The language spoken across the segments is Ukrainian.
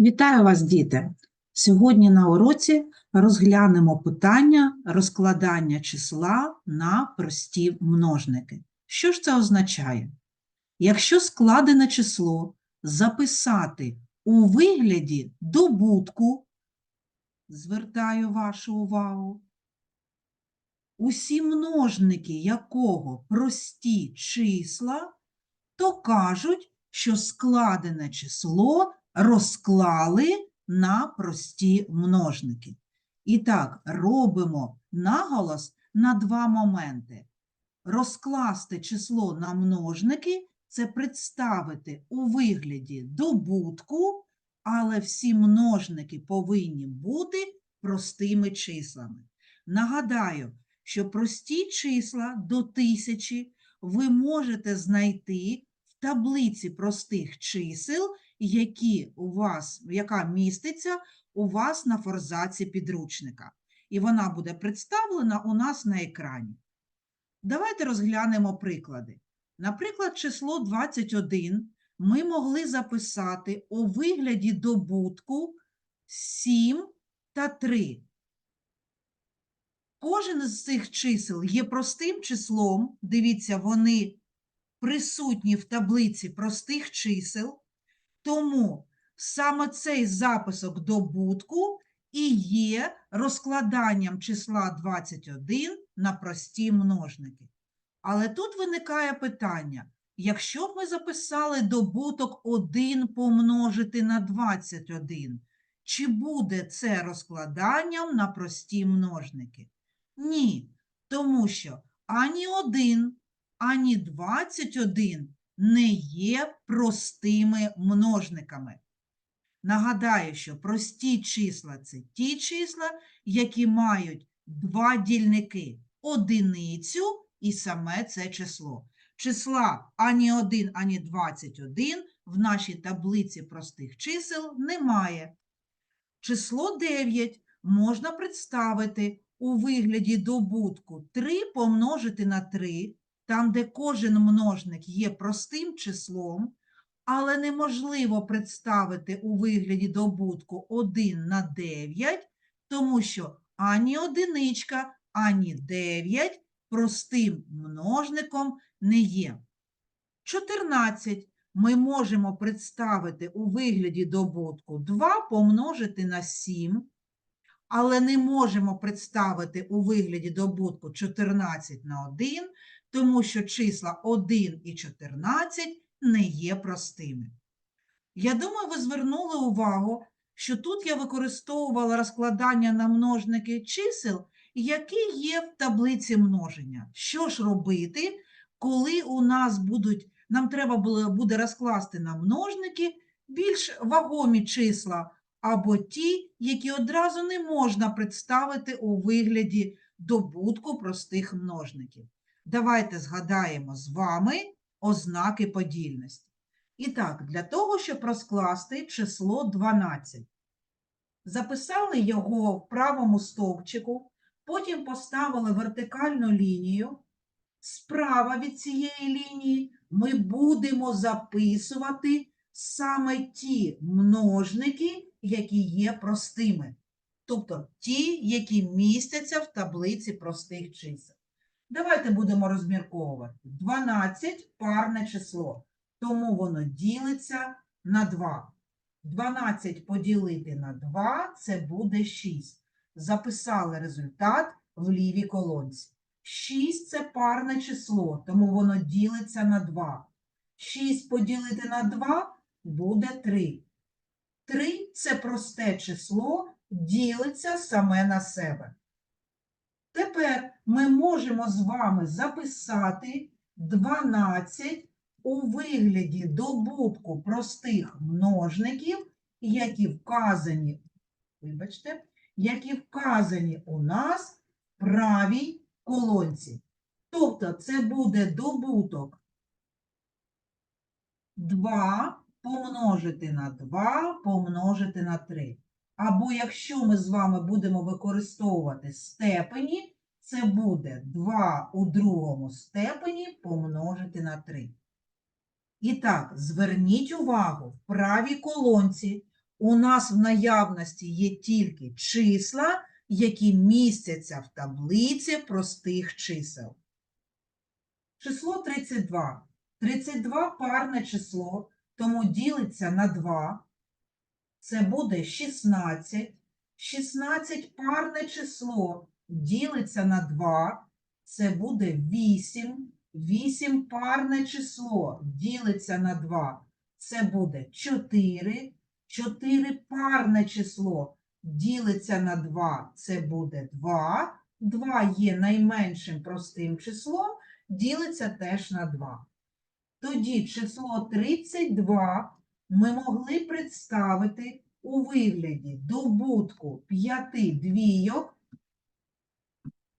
Вітаю вас, діти! Сьогодні на уроці розглянемо питання розкладання числа на прості множники. Що ж це означає? Якщо складене число записати у вигляді добутку, звертаю вашу увагу, усі множники якого прості числа, то кажуть, що складене число розклали на прості множники. І так, робимо наголос на два моменти. Розкласти число на множники – це представити у вигляді добутку, але всі множники повинні бути простими числами. Нагадаю, що прості числа до тисячі ви можете знайти в таблиці простих чисел, які у вас, яка міститься у вас на форзаці підручника. І вона буде представлена у нас на екрані. Давайте розглянемо приклади. Наприклад, число 21 ми могли записати у вигляді добутку 7 та 3. Кожен з цих чисел є простим числом. Дивіться, вони присутні в таблиці простих чисел. Тому саме цей записок добутку і є розкладанням числа 21 на прості множники. Але тут виникає питання, якщо б ми записали добуток 1 помножити на 21, чи буде це розкладанням на прості множники? Ні, тому що ані 1, ані 21 не є простими множниками. Нагадаю, що прості числа – це ті числа, які мають два дільники – одиницю і саме це число. Числа ані 1, ані 21 в нашій таблиці простих чисел немає. Число 9 можна представити у вигляді добутку 3 помножити на 3, там, де кожен множник є простим числом, але неможливо представити у вигляді добутку 1 на 9, тому що ані одиничка, ані 9 простим множником не є. 14 ми можемо представити у вигляді добутку 2 помножити на 7, але не можемо представити у вигляді добутку 14 на 1, тому що числа 1 і 14 не є простими. Я думаю, ви звернули увагу, що тут я використовувала розкладання на множники чисел, які є в таблиці множення. Що ж робити, коли у нас будуть, нам треба буде розкласти на множники більш вагомі числа, або ті, які одразу не можна представити у вигляді добутку простих множників. Давайте згадаємо з вами ознаки подільності. І так, для того, щоб розкласти число 12, записали його в правому стовпчику, потім поставили вертикальну лінію. Справа від цієї лінії ми будемо записувати саме ті множники, які є простими, тобто ті, які містяться в таблиці простих чисел. Давайте будемо розмірковувати. 12 парне число, тому воно ділиться на 2. 12 поділити на 2 – це буде 6. Записали результат в лівій колонці. 6 – це парне число, тому воно ділиться на 2. 6 поділити на 2 буде 3. 3 – це просте число, ділиться саме на себе. Тепер ми можемо з вами записати 12 у вигляді добутку простих множників, які вказані, вибачте, які вказані у нас в правій колонці. Тобто це буде добуток 2 помножити на 2 помножити на 3. Або якщо ми з вами будемо використовувати степені, це буде 2 у другому степені помножити на 3. І так, зверніть увагу, в правій колонці У нас в наявності є тільки числа, які містяться в таблиці простих чисел. Число 32. 32 парне число, тому ділиться на 2. Це буде 16. 16 парне число ділиться на 2. Це буде 8. 8 парне число ділиться на 2. Це буде 4. 4 парне число ділиться на 2. Це буде 2. 2 є найменшим простим числом, ділиться теж на 2. Тоді число 32 ми могли представити у вигляді добутку 5 двійок,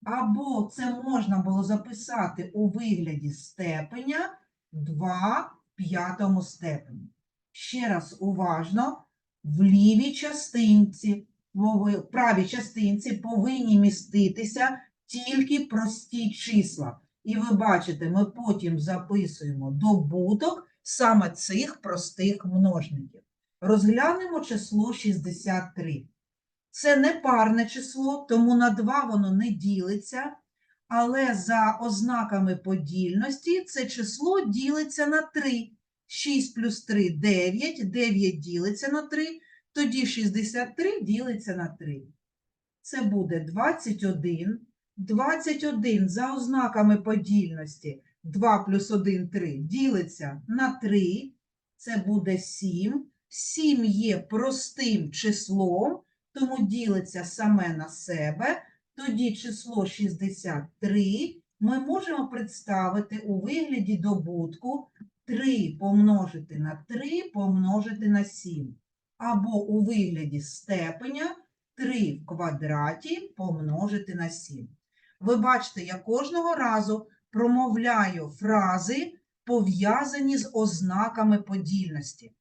або це можна було записати у вигляді степеня 2 в п'ятому степені. Ще раз уважно, в лівій частинці, в правій частинці повинні міститися тільки прості числа. І ви бачите, ми потім записуємо добуток саме цих простих множників. Розглянемо число 63. Це не парне число, тому на 2 воно не ділиться, але за ознаками подільності це число ділиться на 3. 6 плюс 3 – 9, 9 ділиться на 3, тоді 63 ділиться на 3. Це буде 21. 21 за ознаками подільності 2 плюс 1 – 3 ділиться на 3. Це буде 7. 7 є простим числом, тому ділиться саме на себе. Тоді число 63 ми можемо представити у вигляді добутку 3 помножити на 3 помножити на 7. Або у вигляді степеня 3 в квадраті помножити на 7. Ви бачите, я кожного разу промовляю фрази, пов'язані з ознаками подільності.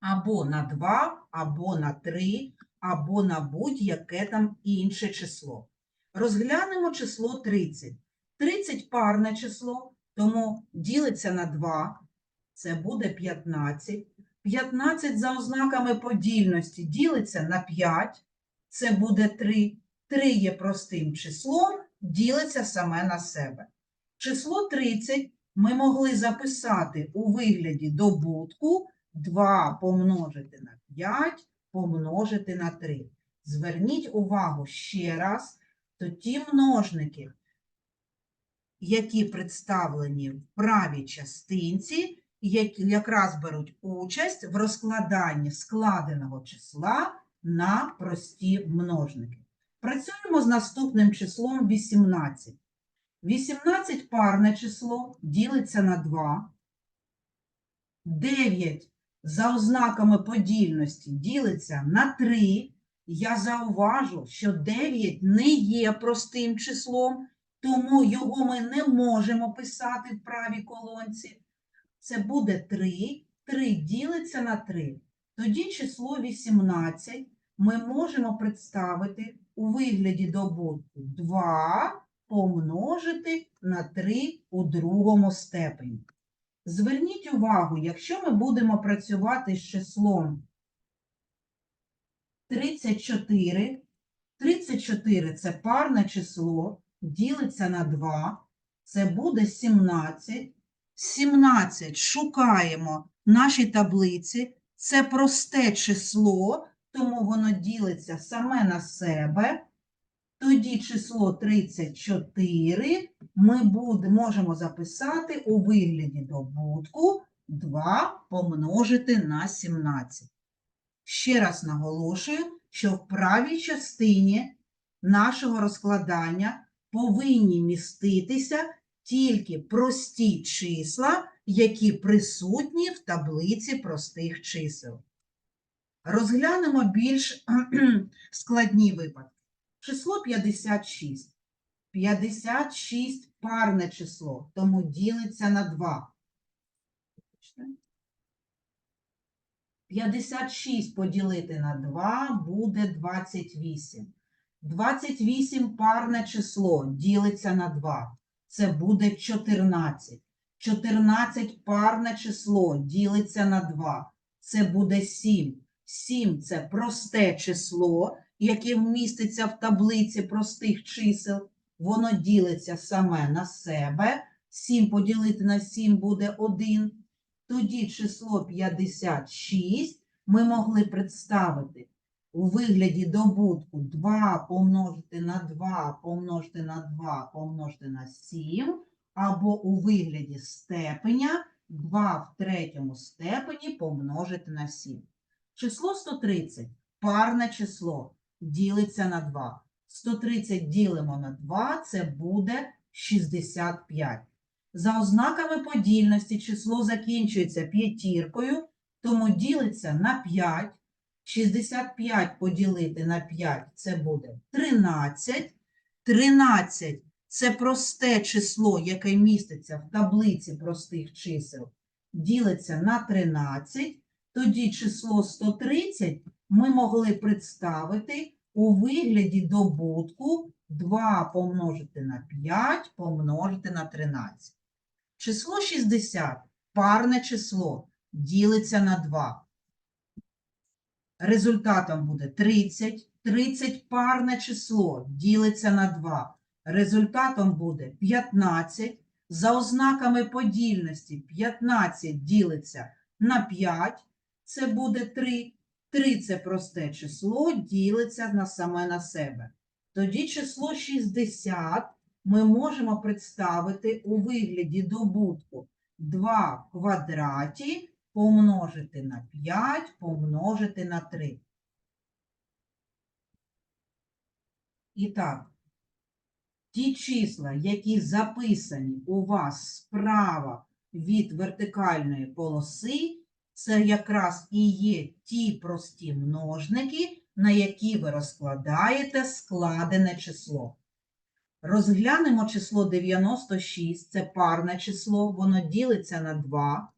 Або на 2, або на 3, або на будь-яке там інше число. Розглянемо число 30. 30 парне число, тому ділиться на 2, це буде 15. 15 за ознаками подільності ділиться на 5, це буде 3. 3 є простим числом, ділиться саме на себе. Число 30 ми могли записати у вигляді добутку 2 помножити на 5 помножити на 3. Зверніть увагу ще раз, то ті множники, які представлені в правій частинці, які якраз беруть участь в розкладанні складеного числа на прості множники. Працюємо з наступним числом 18. 18 парне число ділиться на 2. 9 за ознаками подільності ділиться на 3. Я зауважу, що 9 не є простим числом, тому його ми не можемо писати в правій колонці. Це буде 3. 3 ділиться на 3. Тоді число 18 ми можемо представити у вигляді добутку 2 помножити на 3 у другому степені. Зверніть увагу, якщо ми будемо працювати з числом 34, 34 – це парне число, ділиться на 2, це буде 17. 17 шукаємо в нашій таблиці, це просте число, тому воно ділиться саме на себе. Тоді число 34 ми буде, можемо записати у вигляді добутку 2 помножити на 17. Ще раз наголошую, що в правій частині нашого розкладання повинні міститися тільки прості числа, які присутні в таблиці простих чисел. Розглянемо більш складні випадки. Число 56. 56 парне число, тому ділиться на 2. 56 поділити на 2 буде 28. 28 парне число ділиться на 2. Це буде 14. 14 парне число ділиться на 2. Це буде 7. 7 – це просте число, яке вміститься в таблиці простих чисел. Воно ділиться саме на себе. 7 поділити на 7 буде 1. Тоді число 56 ми могли представити у вигляді добутку 2 помножити на 2 помножити на 2 помножити на 7, або у вигляді степеня 2 в третьому степені помножити на 7. Число 130 парне число ділиться на 2. 130 ділимо на 2, це буде 65. За ознаками подільності число закінчується п'ятіркою, тому ділиться на 5. 65 поділити на 5 це буде 13. 13 це просте число, яке міститься в таблиці простих чисел, ділиться на 13. Тоді число 130 ми могли представити у вигляді добутку 2 помножити на 5 помножити на 13. Число 60 парне число ділиться на 2. Результатом буде 30. 30 парне число ділиться на 2. Результатом буде 15. За ознаками подільності 15 ділиться на 5. Це буде 3. 3 – це просте число, ділиться на саме на себе. Тоді число 60 ми можемо представити у вигляді добутку 2 в квадраті помножити на 5 помножити на 3. І так, ті числа, які записані у вас справа від вертикальної полоси, це якраз і є ті прості множники, на які ви розкладаєте складене число. Розглянемо число 96, це парне число, воно ділиться на 2.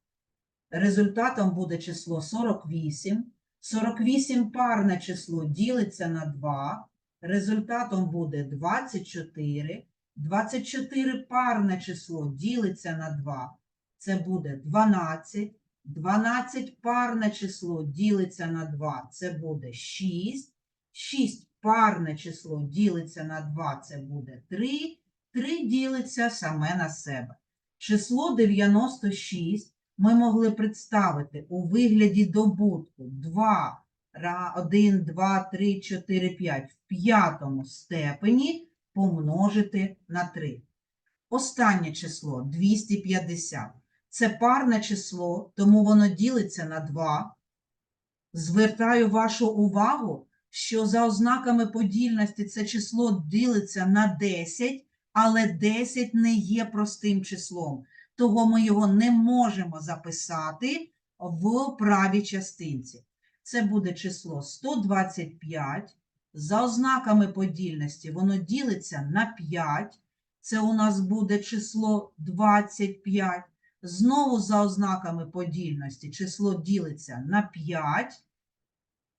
Результатом буде число 48. 48 парне число ділиться на 2. Результатом буде 24. 24 парне число ділиться на 2. Це буде 12. 12 парне число ділиться на 2. Це буде 6. 6 парне число ділиться на 2. Це буде 3. 3 ділиться саме на себе. Число 96 ми могли представити у вигляді добутку 2, 1, 2, 3, 4, 5 в п'ятому степені помножити на 3. Останнє число 250. Це парне число, тому воно ділиться на 2. Звертаю вашу увагу, що за ознаками подільності це число ділиться на 10, але 10 не є простим числом того ми його не можемо записати в правій частинці. Це буде число 125. За ознаками подільності воно ділиться на 5. Це у нас буде число 25. Знову за ознаками подільності число ділиться на 5.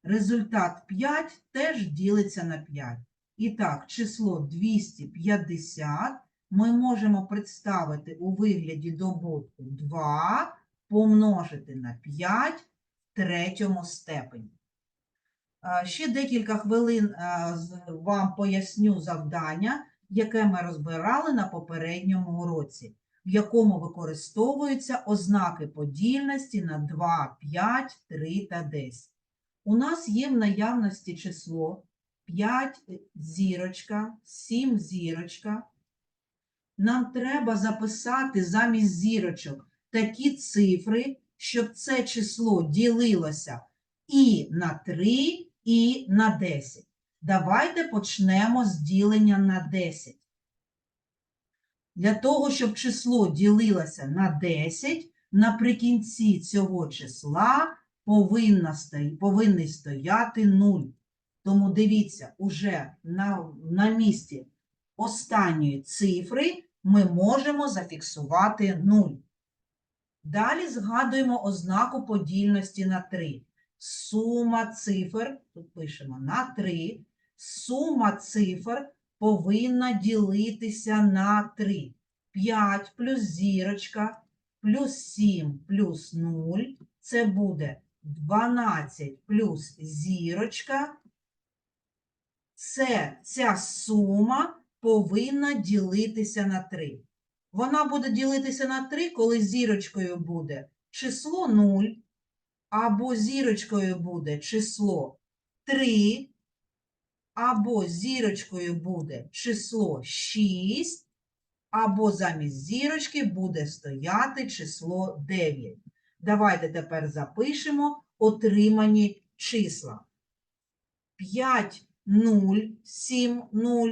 Результат 5 теж ділиться на 5. І так, число 250 ми можемо представити у вигляді добутку 2 помножити на 5 в третьому степені. Ще декілька хвилин вам поясню завдання, яке ми розбирали на попередньому уроці, в якому використовуються ознаки подільності на 2, 5, 3 та 10. У нас є в наявності число 5 зірочка, 7 зірочка, нам треба записати замість зірочок такі цифри, щоб це число ділилося і на 3, і на 10. Давайте почнемо з ділення на 10. Для того, щоб число ділилося на 10, наприкінці цього числа повинна сто- стояти 0. Тому дивіться, уже на, на місці останньої цифри ми можемо зафіксувати 0. Далі згадуємо ознаку подільності на 3. Сума цифр, тут пишемо на 3, сума цифр повинна ділитися на 3. 5 плюс зірочка плюс 7 плюс 0 – це буде 12 плюс зірочка. Це ця сума повинна ділитися на 3. Вона буде ділитися на 3, коли зірочкою буде число 0, або зірочкою буде число 3, або зірочкою буде число 6, або замість зірочки буде стояти число 9. Давайте тепер запишемо отримані числа. 5, 0, 7, 0,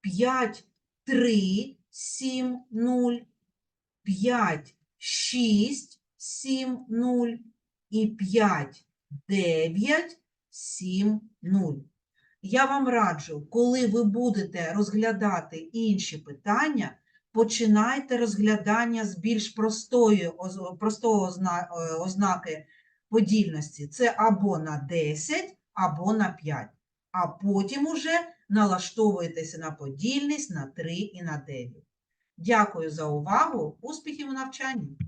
5, 3, 7, 0, 5, 6, 7, 0 і 5, 9, 7, 0. Я вам раджу, коли ви будете розглядати інші питання, починайте розглядання з більш простої, простого е, ознаки подільності. Це або на 10, або на 5. А потім уже налаштовуєтеся на подільність на 3 і на 9. Дякую за увагу. Успіхів у навчанні!